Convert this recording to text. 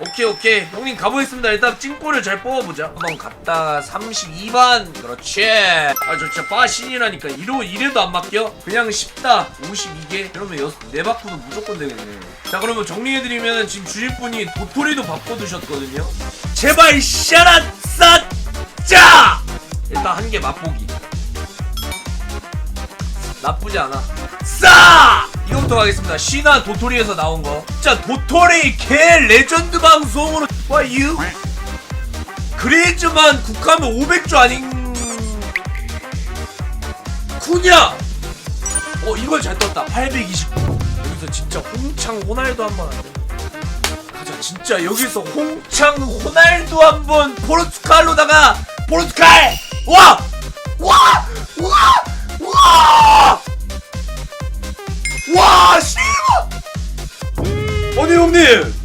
오케이 오케이. 형님 가보겠습니다. 일단 찐골을 잘 뽑아보자. 한번 갔다가 32번 그렇지. 아 저 진짜 빠신이라니까. 이러, 이래도 안 맡겨? 그냥 쉽다 52개 그러면 여섯 네 바꾸도 무조건 되겠네. 자 그러면 정리해드리면 지금 주인분이 도토리도 바꿔두셨거든요. 제발 샤라 싸짜 일단 한 개 맛보기. 나쁘지 않아. 싸! 이거부터 가겠습니다 시나 도토리에서 나온 거 진짜 도토리 개 레전드 방송으로 you? 그레이즈만 국하면 500조 아닌 쿠냐 어 이걸 잘 떴다 829 여기서 진짜 홍창 호날두 한번 안 돼 가자 진짜 여기서 홍창 호날두 한번 포르투갈로다가 포르투갈 와! 와! 형님